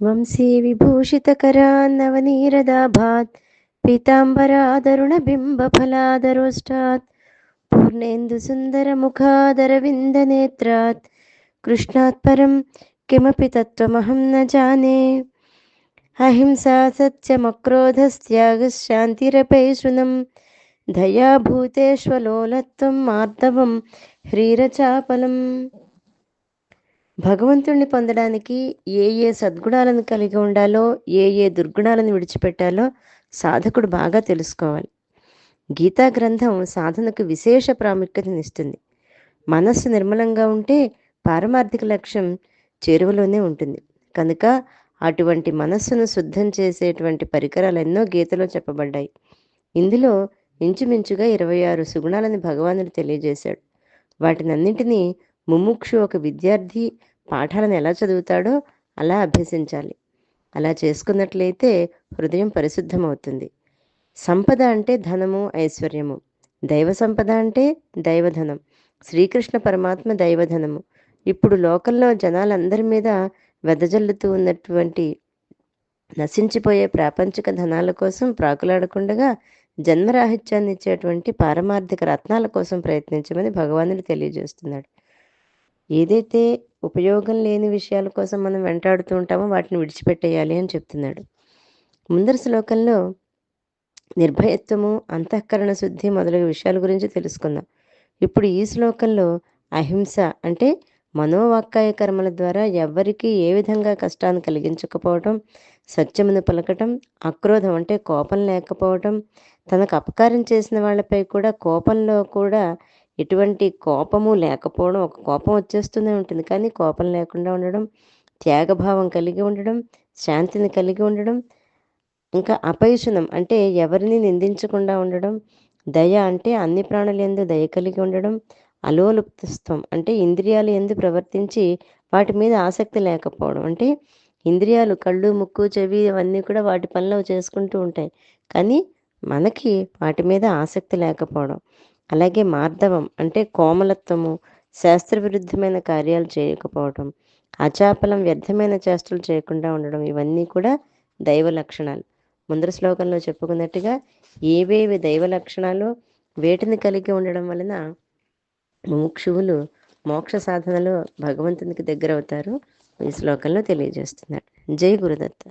వంశీ విభూషితకరాన్నవనీరదాభాత్ పీతాంబరాదరుణబింబఫలాదరోష్టాత్ पूर्णेन्दुसुन्दरमुखादरविन्दनेत्रात् कृष्णात् परं किमपि तत्त्वमहं न जाने अहिंसा सत्यमक्रोधस्त्यागश्शान्तिरपैशुनं దయాభూతేశ్వలోలత్వం మార్దవం హ్రీరచాపలం భగవంతుణ్ణి పొందడానికి ఏ ఏ సద్గుణాలను కలిగి ఉండాలో ఏ ఏ దుర్గుణాలను విడిచిపెట్టాలో సాధకుడు బాగా తెలుసుకోవాలి. గీతా గ్రంథం సాధనకు విశేష ప్రాముఖ్యతనిస్తుంది. మనస్సు నిర్మలంగా ఉంటే పారమార్థిక లక్ష్యం చేరువలోనే ఉంటుంది. కనుక అటువంటి మనస్సును శుద్ధం చేసేటువంటి పరికరాలు ఎన్నో గీతలో చెప్పబడ్డాయి. ఇందులో ఇంచుమించుగా ఇరవై ఆరు సుగుణాలని భగవానుడు తెలియజేశాడు. వాటినన్నింటినీ ముముక్షు ఒక విద్యార్థి పాఠాలను ఎలా చదువుతాడో అలా అభ్యసించాలి. అలా చేసుకున్నట్లయితే హృదయం పరిశుద్ధమవుతుంది. సంపద అంటే ధనము ఐశ్వర్యము. దైవ సంపద అంటే దైవధనం. శ్రీకృష్ణ పరమాత్మ దైవధనము. ఇప్పుడు లోకంలో జనాలందరి మీద వెదజల్లుతూ ఉన్నటువంటి నశించిపోయే ప్రాపంచిక ధనాల కోసం ప్రాకులాడకుండగా జన్మరాహిత్యాన్ని ఇచ్చేటువంటి పారమార్థిక రత్నాల కోసం ప్రయత్నించమని భగవానుడు తెలియజేస్తున్నాడు. ఏదైతే ఉపయోగం లేని విషయాల కోసం మనం వెంటాడుతూ ఉంటామో వాటిని విడిచిపెట్టేయాలి అని చెప్తున్నాడు. ముందర శ్లోకంలో నిర్భయత్వము అంతఃకరణ శుద్ధి మొదలగు విషయాల గురించి తెలుసుకుందాం. ఇప్పుడు ఈ శ్లోకంలో అహింస అంటే మనోవాక్కాయ కర్మల ద్వారా ఎవ్వరికీ ఏ విధంగా కష్టాన్ని కలిగించకపోవటం సత్యమును పలకటం అక్రోధం అంటే కోపం లేకపోవటం తనకు అపకారం చేసిన వాళ్ళపై కూడా కోపంలో కూడా ఎటువంటి కోపము లేకపోవడం ఒక కోపం వచ్చేస్తూనే ఉంటుంది. కానీ కోపం లేకుండా ఉండడం త్యాగభావం కలిగి ఉండడం శాంతిని కలిగి ఉండడం ఇంకా అపయుషణం అంటే ఎవరిని నిందించకుండా ఉండడం దయ అంటే అన్ని ప్రాణులు ఎందు దయ కలిగి ఉండడం అలోలుప్తత్వం అంటే ఇంద్రియాలు ఎందు ప్రవర్తించి వాటి మీద ఆసక్తి లేకపోవడం అంటే ఇంద్రియాలు కళ్ళు ముక్కు చెవి అవన్నీ కూడా వాటి పనిలో చేసుకుంటూ ఉంటాయి. కానీ మనకి వాటి మీద ఆసక్తి లేకపోవడం. అలాగే మార్ధవం అంటే కోమలత్వము శాస్త్ర విరుద్ధమైన కార్యాలు చేయకపోవడం అచాపలం వ్యర్థమైన చేష్టలు చేయకుండా ఉండడం ఇవన్నీ కూడా దైవ లక్షణాలు. ముందర శ్లోకంలో చెప్పుకున్నట్టుగా ఏవేవి దైవ లక్షణాలు వేటిని కలిగి ఉండడం వలన ముముక్షువులు మోక్ష సాధనలో భగవంతునికి దగ్గర అవుతారు ఈ శ్లోకంలో తెలియజేస్తున్నాడు జై గురుదత్త.